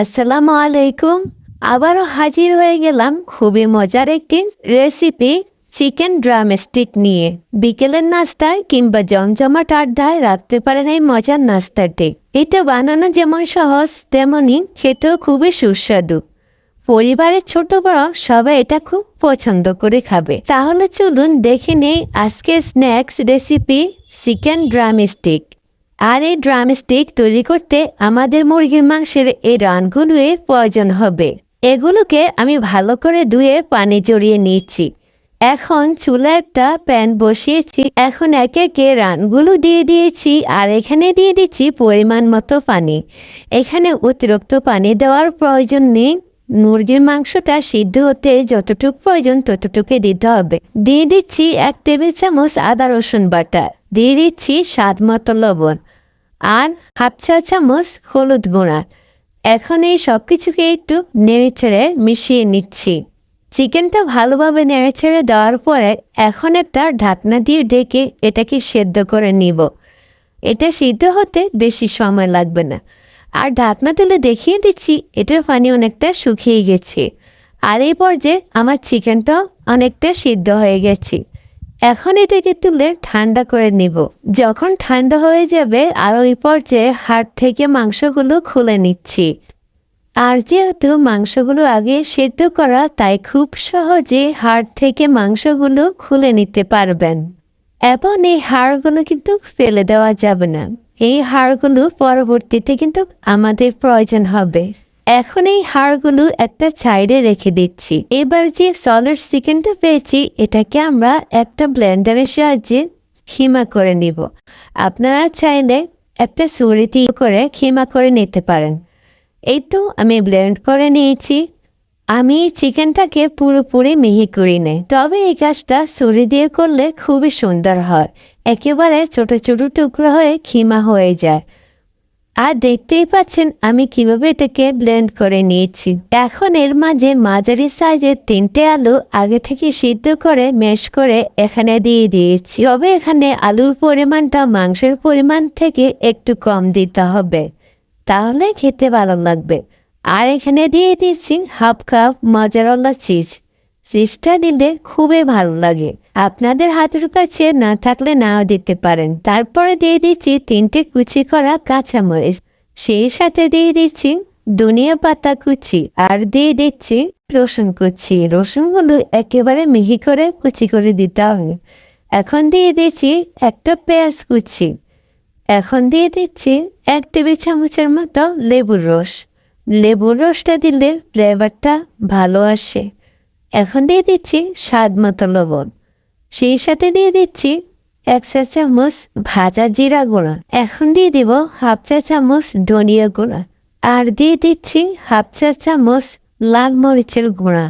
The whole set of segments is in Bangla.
আসসালামু আলাইকুম। আবারও হাজির হয়ে গেলাম খুবই মজার একটি রেসিপি চিকেন ড্রামস্টিক নিয়ে। বিকেলের নাস্তায় কিংবা জমজমাট আড্ডায় রাখতে পারেন এই মজার নাস্তাটি এটা বানানো যেমন সহজ তেমনই খেতেও খুবই সুস্বাদু। পরিবারের ছোট বড় সবাই এটা খুব পছন্দ করে খাবে। তাহলে চলুন দেখে নেই আজকে স্ন্যাক্স রেসিপি চিকেন ড্রামস্টিক আর এই ড্রামস্টিক তৈরি করতে আমাদের মুরগির মাংসের এই রানগুলোর প্রয়োজন হবে। এগুলোকে আমি ভালো করে ধুয়ে পানি জড়িয়ে নিচ্ছি। এখন চুলা একটা প্যান বসিয়েছি। এখন একে একে রানগুলো দিয়ে দিয়েছি আর এখানে দিয়ে দিচ্ছি পরিমাণ মতো পানি। এখানে অতিরিক্ত পানি দেওয়ার প্রয়োজন নেই। মুরগির মাংসটা সিদ্ধ হতে যতটুকু প্রয়োজন ততটুকু দিতে হবে। দিয়ে দিচ্ছি এক টেবিল চামচ আদা রসুন বাটা। দিয়ে দিচ্ছি স্বাদ মতো লবণ আর হাফ চা চামচ হলুদ গুঁড়া। এখন এই সব কিছুকে একটু নেড়েচেড়ে মিশিয়ে নিচ্ছি। চিকেনটা ভালোভাবে নেড়েচেড়ে দেওয়ার পরে এখন একটা ঢাকনা দিয়ে ডেকে এটাকে সেদ্ধ করে নিব। এটা সিদ্ধ হতে বেশি সময় লাগবে না। আর ঢাকনা তুলে দেখিয়ে দিচ্ছি, এটার পানি অনেকটা শুকিয়ে গেছে। আর এই পর্যায়ে আমার চিকেনটা অনেকটা সিদ্ধ হয়ে গেছে। এখন এটাকে তুলে ঠান্ডা করে নিব। যখন ঠান্ডা হয়ে যাবে, আর ওই পর্যায়ে হাট থেকে মাংসগুলো খুলে নিচ্ছি। আর যেহেতু মাংসগুলো আগে সেদ্ধ করা, তাই খুব সহজে হাড় থেকে মাংসগুলো খুলে নিতে পারবেন। এবং এই হাড়গুলো কিন্তু ফেলে দেওয়া যাবে না। এই হাড়গুলো পরবর্তীতে কিন্তু আমাদের প্রয়োজন হবে। এখন এই হাড়গুলো একটা সাইডে রেখে দিচ্ছি। এবার যে সলিড চিকেনটা পেয়েছি, এটাকে আমরা একটা ব্লেন্ডারের সাহায্যে খিমা করে নিব। আপনারা চাইলে একটা সুরিতি করে খিমা করে নিতে পারেন। এই তো আমি ব্লেন্ড করে নিয়েছি। আমি চিকেনটাকে পুরোপুরি মিহি করি নেই তবে এই কাজটা ছুরি দিয়ে করলে খুবই সুন্দর হয়। একেবারে ছোট ছোট টুকরো হয়ে খিমা হয়ে যায়। আর দেখতেই পাচ্ছেন আমি কীভাবে এটাকে ব্লেন্ড করে নিয়েছি। এখন এর মাঝে মাঝারি সাইজের তিনটে আলু আগে থেকে সিদ্ধ করে মেশ করে এখানে দিয়ে দিয়েছি। তবে এখানে আলুর পরিমাণটা মাংসের পরিমাণ থেকে একটু কম দিতে হবে। তাহলে খেতে ভালো লাগবে। আর এখানে দিয়ে দিচ্ছি হাফ কাপ মজারলা চিজ চিজটা দিলে খুবই ভালো লাগে। আপনাদের হাতের কাছে না থাকলে নাও দিতে পারেন। তারপরে দিয়ে দিচ্ছি তিনটে কুচি করা কাঁচামরিচ। সেই সাথে দিয়ে দিচ্ছি ধনিয়া পাতা কুচি আর দিয়ে দিচ্ছি রসুন কুচি। রসুনগুলো একেবারে মিহি করে কুচি করে দিতে হবে। এখন দিয়ে দিচ্ছি একটা পেঁয়াজ কুচি। এখন দিয়ে দিচ্ছি এক টেবিল চামচের মতো লেবুর রস। লেবুর রসটা দিলে ফ্লেভারটা ভালো আসে। এখন দিয়ে দিচ্ছি স্বাদ মতো লবণ। সেই সাথে দিয়ে দিচ্ছি এক চা চামচ ভাজা জিরা গুঁড়া। এখন দিয়ে দিব হাফ চা চামচ ধনিয়া গুঁড়া আর দিয়ে দিচ্ছি হাফ চা চামচ লাল মরিচের গুঁড়া।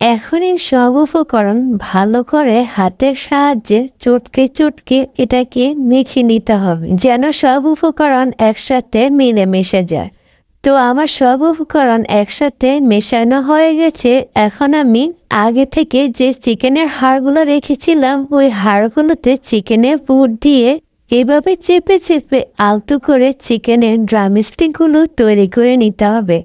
এখন এই সব উপকরণ ভালো করে হাতের সাহায্যে চটকে চটকে এটাকে মেখে নিতে হবে যেন সব উপকরণ একসাথে মিলেমিশে যায়। তো আমার সব উপকরণ একসাথে মেশানো হয়ে গেছে। এখন আমি আগে থেকে যে চিকেনের হাড়গুলো রেখেছিলাম, ওই হাড়গুলোতে চিকেনের পুর দিয়ে এভাবে চেপে চেপে আলতু করে চিকেনের ড্রামস্টিকগুলো তৈরি করে নিতে হবে।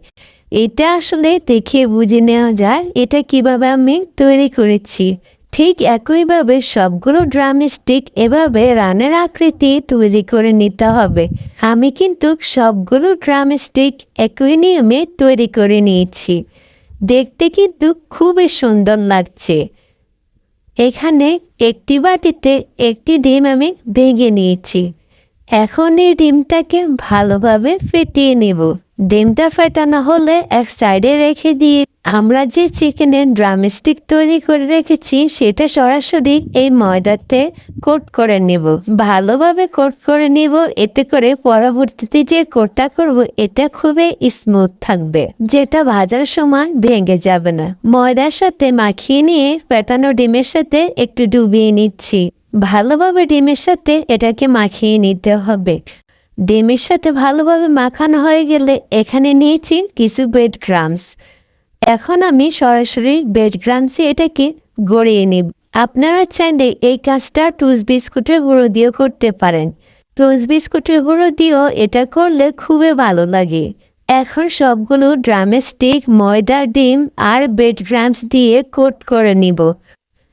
এটা আসলে দেখে বুঝে নেওয়া যায়, এটা কীভাবে আমি তৈরি করেছি। ঠিক একইভাবে সবগুলো ড্রামস্টিক এভাবে রানের আকৃতি তৈরি করে নিতে হবে। আমি কিন্তু সবগুলো ড্রামস্টিক একই নিয়মে তৈরি করে নিয়েছি। দেখতে কিন্তু খুবই সুন্দর লাগছে। এখানে একটি বাটিতে একটি ডিম আমি ভেঙে নিয়েছি। এখন এই ডিমটাকে ভালোভাবে ফেটিয়ে নেব। ডিমটা ফেটানো হলে এক সাইডে রেখে দিয়ে আমরা যে চিকেনের ড্রামস্টিক তৈরি করে রেখেছি সেটা সরাসরি এই ময়দাতে কোট করে নেব। ভালোভাবে কোট করে নেব, এতে করে পরবর্তীতে যে কোটটা করব এটা খুবই স্মুথ থাকবে, যেটা ভাজার সময় ভেঙে যাবে না। ময়দার সাথে মাখিয়ে নিয়ে ফেটানো ডিমের সাথে একটু ডুবিয়ে নিচ্ছি। ভালোভাবে ডিমের সাথে এটাকে মাখিয়ে নিতে হবে। ডিমের সাথে ভালোভাবে মাখানো হয়ে গেলে এখানে নিয়েছি কিছু ব্রেড ক্রামস এখন আমি সরাসরি ব্রেড ক্রামসে এটাকে গড়িয়ে নিব। আপনারা চাইলে এই কাজটা টুস বিস্কুটের গুঁড়ো দিয়েও করতে পারেন। টুস বিস্কুটের গুঁড়ো দিয়েও এটা করলে খুবই ভালো লাগে। এখন সবগুলো ড্রামের স্টিক ময়দা, ডিম আর বেড গ্রামস দিয়ে কোট করে নিব।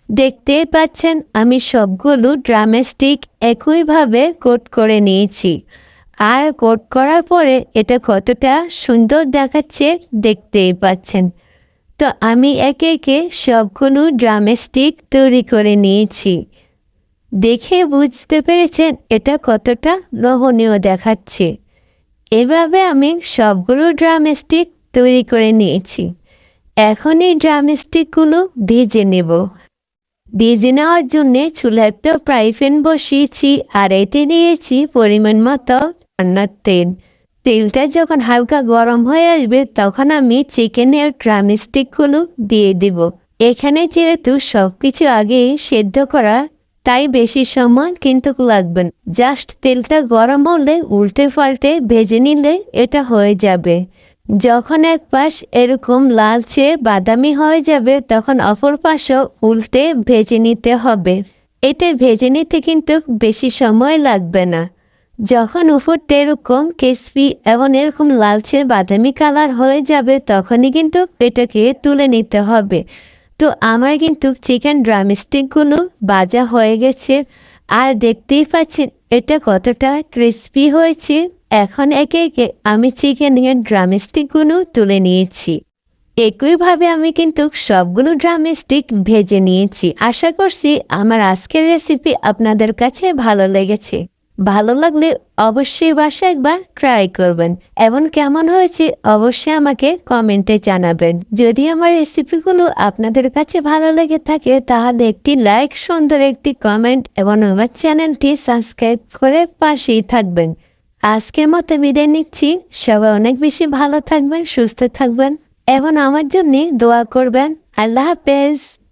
দেখতেই পাচ্ছেন আমি সবগুলো ড্রামের স্টিক একইভাবে কোট করে নিয়েছি। আর কোট করার পরে এটা কতটা সুন্দর দেখাচ্ছে দেখতেই পাচ্ছেন। তো আমি একে একে সবগুলো ড্রামের স্টিক তৈরি করে নিয়েছি। দেখে বুঝতে পেরেছেন এটা কতটা লোভনীয় দেখাচ্ছে। এভাবে আমি সবগুলো ড্রাম স্টিক তৈরি করে নিয়েছি। এখন এই ড্রাম স্টিকগুলো ভেজে নেব। ভেজে নেওয়ার জন্যে চুলায় একটা ফ্রাই বসিয়েছি আর এতে নিয়েছি পরিমাণ মতো রান্নার তেল তেলটা যখন হালকা গরম হয়ে আসবে, তখন আমি চিকেনের ড্রাম স্টিকগুলো দিয়ে দিব। এখানে যেহেতু সব কিছু আগে সেদ্ধ করা, তাই বেশি সময় কিন্তু লাগবে জাস্ট তেলটা গরম হলে উল্টে পাল্টে ভেজে নিলে এটা হয়ে যাবে। যখন এক পাশ এরকম লালচে বাদামি হয়ে যাবে, তখন অপর পাশও উল্টে ভেজে নিতে হবে। এতে ভেজে নিতে কিন্তু বেশি সময় লাগবে না। যখন উপরটা এরকম ক্রিসপি এবং এরকম লালচে বাদামি কালার হয়ে যাবে, তখনই কিন্তু এটাকে তুলে নিতে হবে। তো আমার কিন্তু চিকেন ড্রাম স্টিকগুলো ভাজা হয়ে গেছে। আর দেখতেই পাচ্ছেন, এটা কতটা ক্রিসপি হয়েছে। এখন একে একে আমি চিকেনের ড্রাম স্টিকগুলো তুলে নিয়েছি। একইভাবে আমি কিন্তু সবগুলো ড্রাম স্টিক ভেজে নিয়েছি। আশা করছি আমার আজকের রেসিপি আপনাদের কাছে ভালো লেগেছে। ভালো লাগলে অবশ্যই বাসা একবার ট্রাই করবেন। এবং কেমন হয়েছে অবশ্যই আমাকে কমেন্টে জানাবেন। যদি আমার রেসিপিগুলো আপনাদের কাছে ভালো লেগে থাকে, তাহলে একটি লাইক সুন্দর একটি কমেন্ট এবং আমার চ্যানেলটি সাবস্ক্রাইব করে পাশেই থাকবেন। আজকের মতো বিদায় নিচ্ছি। সবাই অনেক বেশি ভালো থাকবেন, সুস্থ থাকবেন এবং আমার জন্যে দোয়া করবেন। আল্লাহ হাফেজ।